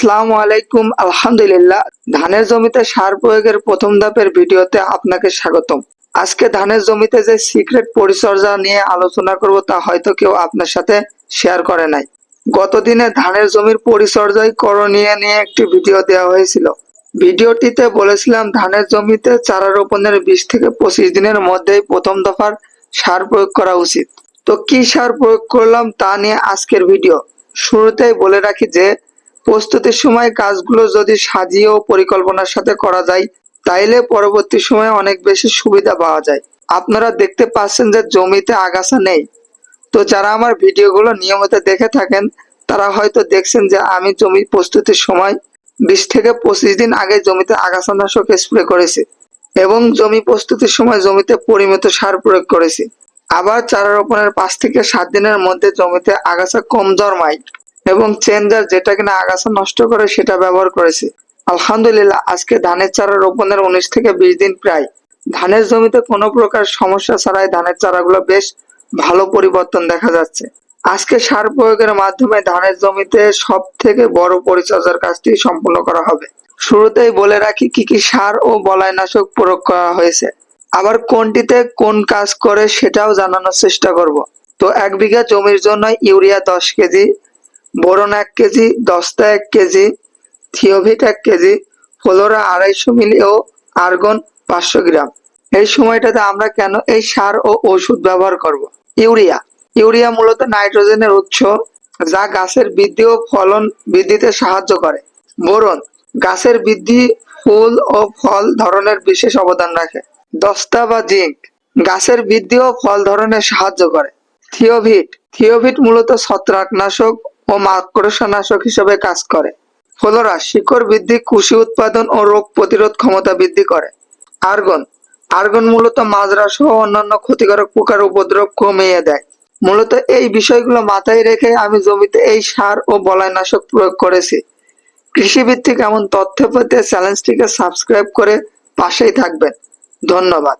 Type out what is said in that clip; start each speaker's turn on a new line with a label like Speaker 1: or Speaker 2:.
Speaker 1: আসসালামু আলাইকুম। আলহামদুলিল্লাহ, ধানের জমিতে সার প্রয়োগের প্রথম ধাপের ভিডিওতে আপনাকে স্বাগতম। আজকে ধানের জমিতে যে সিক্রেট পরিচর্যা নিয়ে আলোচনা করব তা হয়তো কেউ আপনার সাথে শেয়ার করে নাই। গতদিনে ধানের জমির পরিচর্যায় করণীয় নিয়ে একটি ভিডিও দেওয়া হয়েছিল। ভিডিওটিতে বলেছিলাম, ধানের জমিতে চারা রোপণের বিশ থেকে পঁচিশ দিনের মধ্যেই প্রথম দফার সার প্রয়োগ করা উচিত। তো কি সার প্রয়োগ করলাম তা নিয়ে আজকের ভিডিও। শুরুতেই বলে রাখি যে প্রস্তুতির সময় কাজগুলো যদি সাজিয়ে ও পরিকল্পনার সাথে করা যায়, তাইলে পরবর্তী সময়ে অনেক বেশি সুবিধা পাওয়া যায়। আপনারা দেখতে পাচ্ছেন যে জমিতে আগাছা নেই। তো যারা আমার ভিডিওগুলো নিয়মিত দেখে থাকেন, তারা হয়তো দেখছেন যে আমি জমি প্রস্তুতির সময় বিশ থেকে পঁচিশ দিন আগে জমিতে আগাছানাশক স্প্রে করেছি এবং জমি প্রস্তুতির সময় জমিতে পরিমিত সার প্রয়োগ করেছি। আবার চারা রোপণের পাঁচ থেকে সাত দিনের মধ্যে জমিতে আগাছা কম জন্মায়। এবং চেঞ্জার যেটা কিনা আগাছা নষ্ট করে সেটা ব্যবহার করেছি। আলহামদুলিল্লাহ, আজকে ধানের চারা রোপণের উনিশ থেকে বিশ দিন প্রায়। ধানের জমিতে কোনো প্রকার সমস্যা ছাড়াই ধানের চারাগুলো বেশ ভালো পরিবর্তন দেখা যাচ্ছে। আজকে সার প্রয়োগের মাধ্যমে ধানের জমিতে সব থেকে বড় পরিচর্যার কাজটি সম্পূর্ণ করা হবে। শুরুতেই বলে রাখি, কি কি সার ও বলাইনাশক প্রয়োগ করা হয়েছে। আবার কোনটিতে কোন কাজ করে সেটাও জানানোর চেষ্টা করব। তো এক বিঘা জমির জন্য ইউরিয়া দশ কেজি বোরন এক কেজি, দস্তা এক কেজি, থিওভিট এক কেজি, ফ্লোরা আড়াইশো মিলি ও আর্গন পাঁচশো গ্রাম। এই সময়টাতে আমরা কেন এই সার ও ওষুধ ব্যবহার করব? ইউরিয়া। ইউরিয়া মূলত নাইট্রোজেনের উৎস, যা গাছের বৃদ্ধি ও ফলন বৃদ্ধিতে সাহায্য করে। বোরন গাছের বৃদ্ধি, ফুল ও ফল ধরনের বিশেষ অবদান রাখে। দস্তা বা জিঙ্ক গাছের বৃদ্ধি ও ফল ধরনে সাহায্য করে। থিওভিট। থিওভিট মূলত ছত্রাকনাশক ও মাকড়সানাশক হিসেবে কাজ করে। ফলোরা শিকড় বৃদ্ধি কৃষি উৎপাদন ও রোগ প্রতিরোধ ক্ষমতা বৃদ্ধি করে। আর্গন আর্গন মূলত মাজরা সহ অন্যান্য ক্ষতিকারক পোকার উপদ্রব কমিয়ে দেয়। মূলত এই বিষয়গুলো মাথায় রেখে আমি জমিতে এই সার ও বলাইনাশক প্রয়োগ করেছি। কৃষিভিত্তিক এমন তথ্য পেতে চ্যানেলটিকে সাবস্ক্রাইব করে পাশেই থাকবেন। ধন্যবাদ।